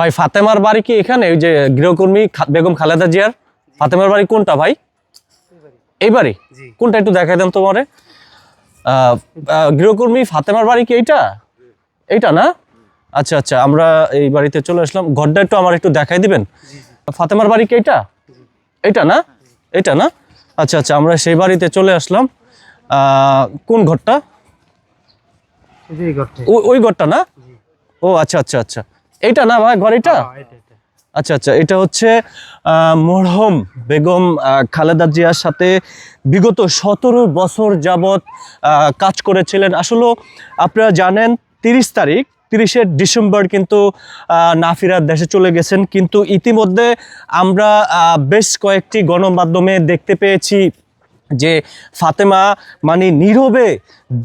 ভাই ফাতেমার বাড়ি কি এখানে? ওই যে গৃহকর্মী বেগম খালেদা জিয়ার? ফাতেমার বাড়ি কোনটা ভাই? এই বাড়ি। কোনটা একটু দেখাই দেন তোমারে। গৃহকর্মী ফাতেমার বাড়ি কি এইটা? এইটা না? আচ্ছা আচ্ছা আমরা এই বাড়িতে চলে আসলাম। ঘরটা একটু আমার একটু দেখাই দিবেন? ফাতেমার বাড়ি কি এইটা? এইটা না? এইটা না? আচ্ছা আচ্ছা আমরা সেই বাড়িতে চলে আসলাম। কোন ঘরটা? ওই ঘরটা না? ও আচ্ছা আচ্ছা আচ্ছা। এইটা না ভাই ঘর এটা? হ্যাঁ, এটা, এটা। আচ্ছা আচ্ছা এটা হচ্ছে মরহম বেগম খালেদা জিয়ার সাথে বিগত সতেরো বছর যাবৎ কাজ করেছিলেন। আসলে আপনারা জানেন তিরিশ তারিখ তিরিশে ডিসেম্বর কিন্তু নাফিরা দেশে চলে গেছেন। কিন্তু ইতিমধ্যে আমরা বেশ কয়েকটি গণমাধ্যমে দেখতে পেয়েছি যে ফাতেমা মানে নীরবে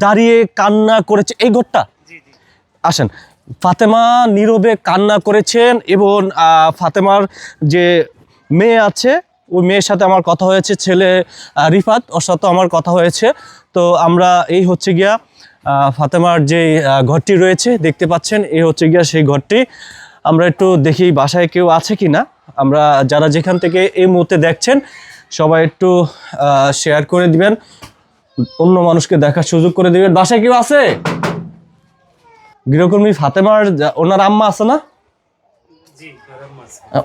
দাঁড়িয়ে কান্না করেছে। এই ঘরটা আসেন ফাতেমা নীরবে কান্না করেছেন এবং ফাতেমার যে মেয়ে আছে, ওই মেয়ের সাথে আমার কথা হয়েছে, ছেলে রিফাত, ওর সাথে আমার কথা হয়েছে। তো আমরা এই হচ্ছে গিয়া ফাতেমার যে ঘরটি রয়েছে, দেখতে পাচ্ছেন, এই হচ্ছে গিয়া সেই ঘরটি। আমরা একটু দেখি বাসায় কেউ আছে কি না আমরা যারা যেখান থেকে এই মুহূর্তে দেখছেন, সবাই একটু শেয়ার করে দিবেন। অন্য মানুষকে দেখার সুযোগ করে দিবেন। বাসায় কেউ আছে? গৃহকর্মী ফাতেমার ওনার আম্মা আছে না?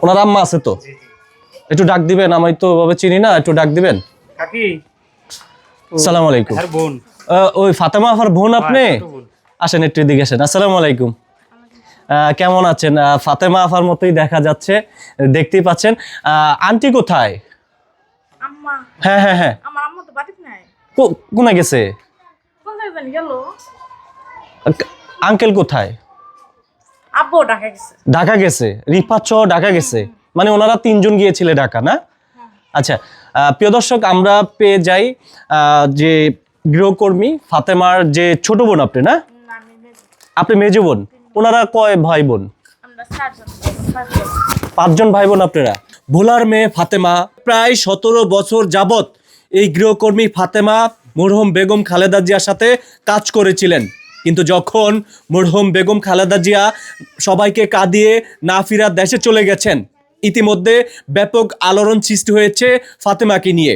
ওনার আম্মা আছে। তো? জি, জি। একটু ডাক দিবেন আমি তো ওভাবে চিনি না একটু ডাক দিবেন। আসসালামু আলাইকুম। আর বোন? আহ, ওই ফাতেমা আফার বোন আপনি। আসেন একটু এদিকে আসেন। আসসালামু আলাইকুম। আহ, কেমন আছেন? আহ, ফাতেমা আফার মতোই দেখা যাচ্ছে দেখতেই পাচ্ছেন। আহ, আন্টি কোথায়? হ্যাঁ হ্যাঁ হ্যাঁ। আমার আম্মা তো বাড়িতে নাই। কো- কোনে গেছে? আঙ্কেল কোথায়? আব্বু ঢাকা গেছে। ঢাকা গেছে? রিফাত সহ ঢাকা গেছে? মানে ওনারা তিনজন গিয়েছিলে ঢাকা না? আচ্ছা আহ, প্রিয় দর্শক আমরা পেয়ে যাই যে গৃহকর্মী ফাতেমার যে ছোট বোন আপনি না। আপনি মেজ বোন? ওনারা কয় ভাই বোন। পাঁচজন। ভাই বোন আপনারা? ভোলার মেয়ে ফাতেমা প্রায় সতেরো বছর যাবত এই গৃহকর্মী ফাতেমা মরহুম বেগম খালেদা জিয়ার সাথে কাজ করেছিলেন। কিন্তু যখন মরহুম বেগম খালেদা জিয়া সবাইকে কাঁদিয়ে না ফিরার দেশে চলে গেছেন ইতিমধ্যে ব্যাপক আলোড়ন সৃষ্টি হয়েছে ফাতেমাকে নিয়ে।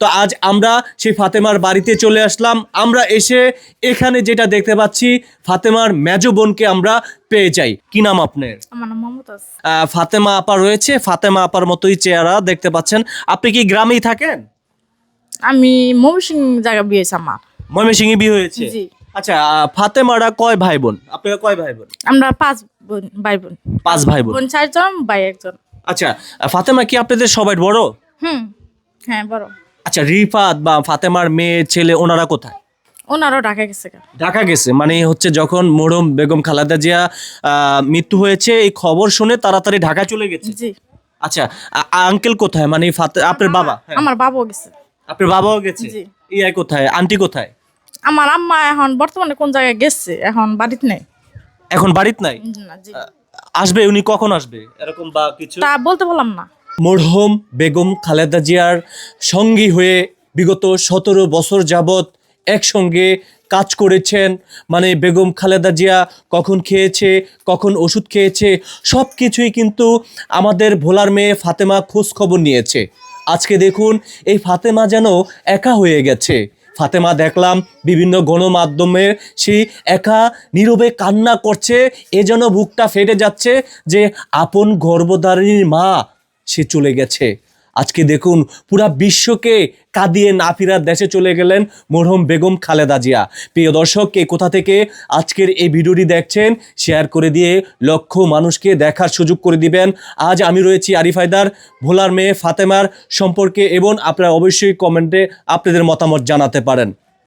তো আজ আমরা সেই ফাতেমার বাড়িতে চলে আসলাম। আমরা এসে এখানে যেটা দেখতে পাচ্ছি ফাতেমার মেজ বোনকে আমরা পেয়ে যাই। কি নাম আপনার? ফাতেমা আপা রয়েছে। ফাতেমা আপার মতোই চেহারা দেখতে পাচ্ছেন। আপনি কি গ্রামেই থাকেন? আমি মমসিং জায়গা বিয়েছি আমার। ময়মনসিংহে বিয়ে হয়েছে? জি। আচ্ছা ফাতেমারা কয় ভাই বোন আপনারা কয় ভাই বোন আমরা পাঁচ বোন ভাই বোন পাঁচ ভাই বোন বোন চারজন ভাই একজন। আচ্ছা ফাতেমা কি আপনাদের সবাই বড়? হুম হ্যাঁ বড়। আচ্ছা রিফাত বা ফাতেমার মেয়ে ছেলে ওনারা কোথায়? ওনারও ঢাকা গেছে ঢাকা গেছে মানে হচ্ছে যখন মোরম বেগম খালেদা জিয়া মৃত্যু হয়েছে এই খবর শুনে তাড়াতাড়ি ঢাকা চলে গেছে? জি। আচ্ছা আঙ্কেল কোথায়? মানে ফাতে আপনার বাবা? হ্যাঁ, আমার বাবাও গেছে। আপনার বাবাও গেছে? জি। ইয়াই কোথায়? আন্টি কোথায়? আমার আম্মা এখন বর্তমানে কোন জায়গায় গেছে? এখন বাড়িতে নেই। এখন বাড়িতে নাই? না, জি। আসবে উনি কখন আসবে? এরকম বা কিছু? তা বলতে বললাম না। মরহুম বেগম খালেদা জিয়ার সঙ্গী হয়ে বিগত সতেরো বছর যাবৎ একসঙ্গে কাজ করেছেন। মানে বেগম খালেদা জিয়া কখন খেয়েছে কখন ওষুধ খেয়েছে সব কিছুই কিন্তু আমাদের ভোলার মেয়ে ফাতেমা খোঁজ খবর নিয়েছে। আজকে দেখুন এই ফাতেমা যেন একা হয়ে গেছে। ফাতেমা দেখলাম, বিভিন্ন গণমাধ্যমে সে একা নীরবে কান্না করছে, এ যেন বুকটা ফেটে যাচ্ছে যে আপন গর্ভধারিণীর মা, সে চলে গেছে। আজকে দেখুন পুরা বিশ্বকে কাঁদিয়ে না ফিরার দেশে চলে গেলেন মরহম বেগম খালেদা জিয়া। প্রিয় দর্শক, কে কোথা থেকে আজকের এই ভিডিওটি দেখছেন শেয়ার করে দিয়ে লক্ষ মানুষকে দেখার সুযোগ করে দিবেন। আজ আমি রয়েছি আরিফাইদার ভোলার মেয়ে ফাতেমার সম্পর্কে এবং আপনারা অবশ্যই কমেন্টে আপনাদের মতামত জানাতে পারেন।